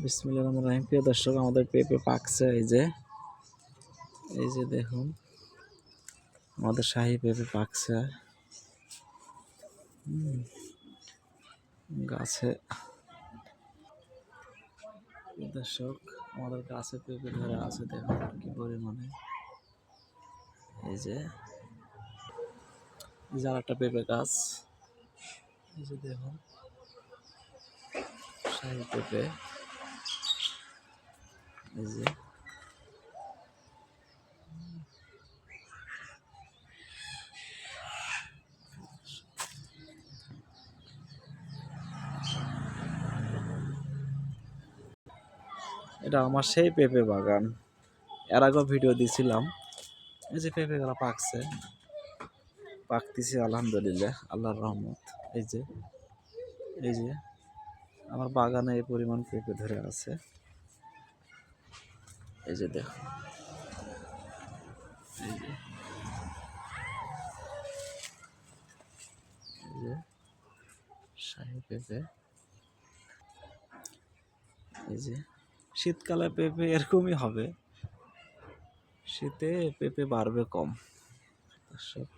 বিসমিল্লাহ রহমান রাহিম। প্রিয় দর্শক, আমাদের পেঁপে পাকছে এই যে এই যে দেখুন, আমাদের শাহি পেঁপে পাকছে। গাছে দর্শক, আমাদের গাছে পেঁপে ধরে আছে, দেখুন কি পরিমাণে। এই যে এই যে আর একটা পেঁপে গাছ। এই যে দেখুন, শাহি পেঁপে। এই যে। এটা আমার সেই পেঁপে বাগান। এর আগেও ভিডিও দিছিলাম। এই যে পেঁপে গুলা পাকছে। পাকতেছে, আলহামদুলিল্লাহ, আল্লাহর রহমত। এই যে এই যে, আমার বাগানে এই পরিমাণ পেঁপে ধরে আছে। এই যে দেখো। এই যে পেঁপে। এই যে শীতকালে পেঁপে এরকমই হবে। শীতে পেঁপে বাড়বে কম। দর্শক